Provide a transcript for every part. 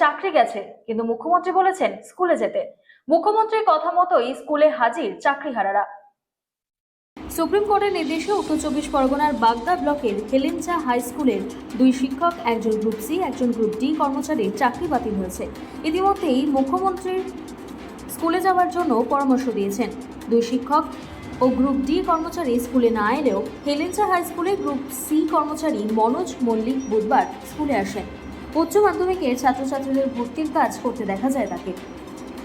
চাকরি গেছে, কিন্তু মুখ্যমন্ত্রী বলেছেন স্কুলে যেতে। মুখ্যমন্ত্রীর কথা মতোই স্কুলে হাজির চাকরিহারারা। সুপ্রিম কোর্টের নির্দেশে উত্তর চব্বিশ পরগনার বাগদা ব্লকের হেলেঞ্চা হাই স্কুলের দুই শিক্ষক, একজন গ্রুপ সি, একজন গ্রুপ ডি কর্মচারীর চাকরি বাতিল হয়েছে। ইতিমধ্যেই মুখ্যমন্ত্রীর স্কুলে যাওয়ার জন্য পরামর্শ দিয়েছেন। দুই শিক্ষক ও গ্রুপ ডি কর্মচারী স্কুলে না এলেও হেলেঞ্চা হাই স্কুলে গ্রুপ সি কর্মচারী মনোজ মল্লিক বুধবার স্কুলে আসেন। উচ্চ মাধ্যমিকের ছাত্রছাত্রীদের ভর্তির কাজ করতে দেখা যায় তাকে।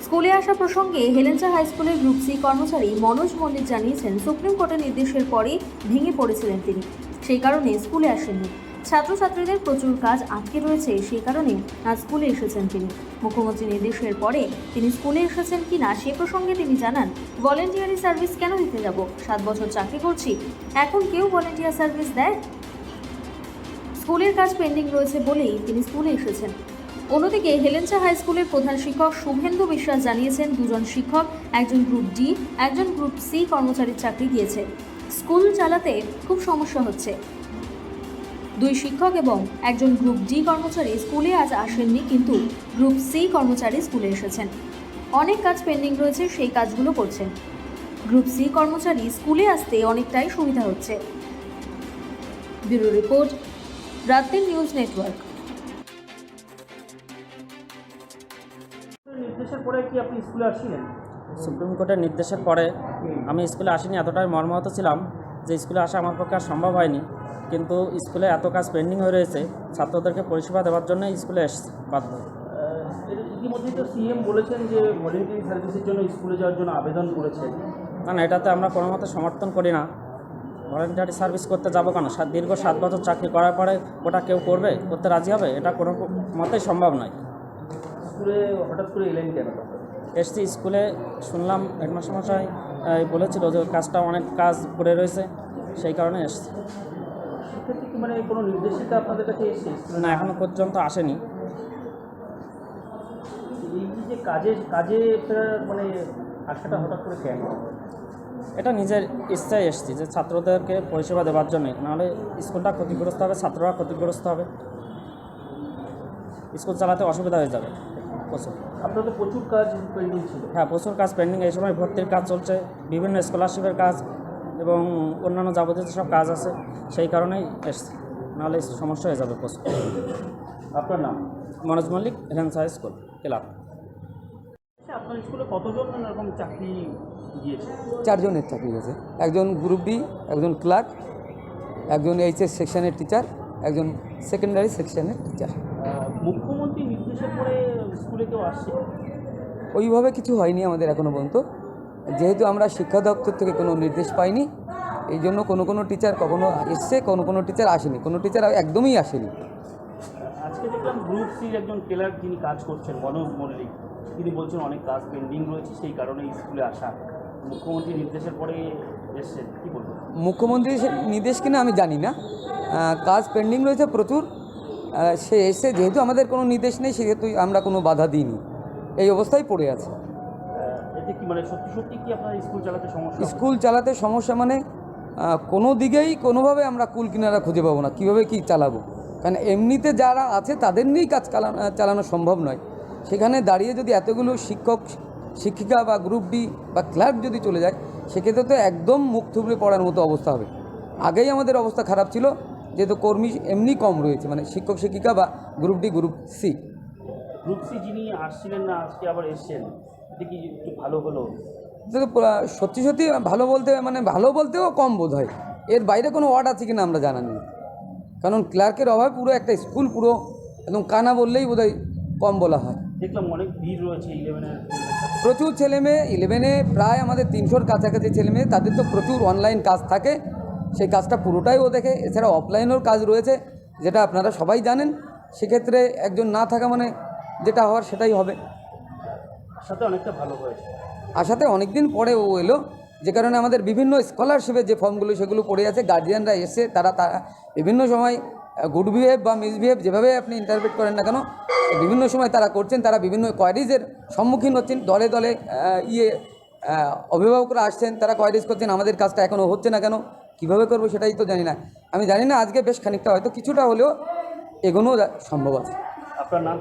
স্কুলে আসা প্রসঙ্গে হেলেঞ্চা হাই স্কুলের গ্রুপ সি কর্মচারী মনোজ মল্লিক জানিয়েছেন, সুপ্রিম কোর্টের নির্দেশের পরেই ভেঙে পড়েছিলেন তিনি। সেই কারণে স্কুলে আসেননি। ছাত্রছাত্রীদের প্রচুর কাজ আটকে রয়েছে, সেই কারণে আজ স্কুলে এসেছেন তিনি। মুখ্যমন্ত্রী নির্দেশের পরে তিনি স্কুলে এসেছেন কিনা সে প্রসঙ্গে তিনি জানান, ভলেন্টিয়ারি সার্ভিস কেন দিতে যাব? সাত বছর চাকরি করছি। এখন কেউ ভলেন্টিয়ার সার্ভিস দেয়? স্কুলের কাজ পেন্ডিং রয়েছে বলেই তিনি স্কুলে এসেছেন। অন্যদিকে হেলেঞ্চা হাই স্কুলের প্রধান শিক্ষক শুভেন্দু বিশ্বাস জানিয়েছেন, দুজন শিক্ষক, একজন গ্রুপ ডি, একজন গ্রুপ সি কর্মচারীর চাকরি গিয়েছে স্কুল চালাতে খুব সমস্যা হচ্ছে। দুই শিক্ষক এবং একজন গ্রুপ ডি কর্মচারী স্কুলে আজ আসেননি, কিন্তু গ্রুপ সি কর্মচারী স্কুলে এসেছেন। অনেক কাজ পেন্ডিং রয়েছে, সেই কাজগুলো করছেন। গ্রুপ সি কর্মচারী স্কুলে আসতে অনেকটাই সুবিধা হচ্ছে। ব্যুরো রিপোর্ট রাতের নিউজ নেটওয়ার্ক। নির্দেশের পরে কি আপনি স্কুলে আসছিলেন? সুপ্রিম কোর্টের নির্দেশের পরে আমি স্কুলে আসিনি এতটাই মর্মাহত ছিলাম যে স্কুলে আসা আমার পক্ষে আর সম্ভব হয়নি। কিন্তু স্কুলে এত কাজ পেন্ডিং হয়ে রয়েছে ছাত্রদেরকে পরিষেবা দেওয়ার জন্য স্কুলে এসেছি বাধ্য আহ, এর ইতিমধ্যেই তো সিএম বলেছেন যে ভলেন্টারি সার্ভিসের জন্য স্কুলে যাওয়ার জন্য আবেদন করেছেন। না না এটাতে আমরা কোনো মতে সমর্থন করি না। ভলেন্টারি সার্ভিস করতে যাব কেন? সাত দীর্ঘ সাত বছর চাকরি করার পরে ওটা কেউ করবে? করতে রাজি হবে? এটা কোনো মতেই সম্ভব নয়। স্কুলে হঠাৎ করে এলেন কেন এসছি স্কুলে শুনলাম হেডমাস্টারমশাই এই, বলেছিল যে কাজটা অনেক কাজ পড়ে রয়েছে সেই কারণে এসছি। মানে কোনো নির্দেশিকা আপনাদের কাছে এসছে না এখনও পর্যন্ত আসেনি। এই যে কাজে কাজে মানে আশাটা হঠাৎ করে কেন? এটা নিজের ইচ্ছায় এসেছি যে ছাত্রদেরকে পরিষেবা দেওয়ার জন্য। নাহলে স্কুলটা ক্ষতিগ্রস্ত হবে ছাত্ররা ক্ষতিগ্রস্ত হবে। স্কুল চালাতে অসুবিধা হয়ে যাবে। প্রচুর। আপনাদের প্রচুর কাজ পেন্ডিং ছিল। হ্যাঁ প্রচুর কাজ পেন্ডিং এই সময় ভর্তির কাজ চলছে বিভিন্ন স্কলারশিপের কাজ এবং অন্যান্য যাবতীয় সব কাজ আছে সেই কারণেই এসছি। নাহলে সমস্যা হয়ে যাবে প্রচুর। আপনার নাম? Manoj Mallick Helencha high school club. আপনার স্কুলে কতজন এরকম চাকরি গিয়েছে চারজনের চাকরি হয়েছে একজন গ্রুপ ডি একজন ক্লার্ক একজন এইচএস সেকশনের টিচার একজন সেকেন্ডারি সেকশনের টিচার মুখ্যমন্ত্রী নির্দেশের পরে স্কুলে কেউ আসছে? ওইভাবে কিছু হয়নি আমাদের এখনও পর্যন্ত। যেহেতু আমরা শিক্ষা দপ্তর থেকে কোনো নির্দেশ পাইনি এই জন্য কোনো কোনো টিচার কখনো এসছে কোনো কোনো টিচার আসেনি। কোনো টিচার একদমই আসেনি। আজকে দেখলাম গ্রুপ সির একজন ক্লার্ক যিনি কাজ করছেন মনোজ মল্লিক। তিনি বলছেন অনেক কাজ পেন্ডিং রয়েছে সেই কারণে স্কুলে আসা। মুখ্যমন্ত্রী নির্দেশের পরে এসছেন কি বলবেন? মুখ্যমন্ত্রীর সে নির্দেশ কিনা আমি জানি না। কাজ পেন্ডিং রয়েছে প্রচুর। সে এসে যেহেতু আমাদের কোনো নির্দেশ নেই সেহেতু আমরা কোনো বাধা দিইনি। এই অবস্থায় পড়ে আছে। মানে স্কুল চালাতে সমস্যা মানে কোনো দিকেই কোনোভাবে আমরা কুল কিনারা খুঁজে পাবো না। কীভাবে কি চালাবো? কারণ এমনিতে যারা আছে তাদের নিয়েই কাজ চালানো সম্ভব নয়। সেখানে দাঁড়িয়ে যদি এতগুলো শিক্ষক শিক্ষিকা বা গ্রুপ ডি বা ক্লার্ক যদি চলে যায় সেক্ষেত্রে তো একদম মুখ থুবড়ে পড়ার মতো অবস্থা হবে। আগেই আমাদের অবস্থা খারাপ ছিল যেহেতু কর্মী এমনি কম রয়েছে মানে শিক্ষক শিক্ষিকা বা group D group C group C যিনি আসছিলেন না আজকে আবার এসছেন কি একটু ভালো হলো? সত্যি সত্যি ভালো বলতে মানে ভালো বলতেও কম বোধ হয়। এর বাইরে কোনো ওয়ার্ড আছে কিনা আমরা জানা নেই। কারণ ক্লার্কের অভাবে পুরো একটা স্কুল পুরো একদম কানা বললেই বোধহয় কম বলা হয়। দেখলাম অনেক ভিড় রয়েছে ইলেভেনের প্রচুর ছেলে মেয়ে ইলেভেনে প্রায় আমাদের তিনশোর কাছাকাছি ছেলে মেয়ে তাদের তো প্রচুর অনলাইন কাজ থাকে। সেই কাজটা পুরোটাই ও দেখে এছাড়া অফলাইনেও কাজ রয়েছে যেটা আপনারা সবাই জানেন। সেক্ষেত্রে একজন না থাকা মানে যেটা হওয়ার সেটাই হবে। সাথে অনেকটা ভালো হয়েছে। আসাতে অনেক দিন পরে ও এলো যে কারণে আমাদের বিভিন্ন স্কলারশিপের যে ফর্মগুলো সেগুলো পড়ে আছে গার্জিয়ানরা এসে তারা তারা বিভিন্ন সময় গুড বিহেভ বা মিসবিহেভ যেভাবে আপনি ইন্টারপ্রেট করেন না কেন, বিভিন্ন সময় তারা করছেন, তারা বিভিন্ন কোয়ারিজের সম্মুখীন হচ্ছেন, দলে দলে ইয়ে অভিভাবকরা আসছেন, তারা কোয়ারিজ করছেন, আমাদের কাজটা এখনও হচ্ছে না কেন, কীভাবে করব সেটাই তো জানি না। আমি জানি না, আজকে বেশ খানিকটা হয়তো কিছুটা হলেও এগোনো সম্ভব আছে। আপনার নাম?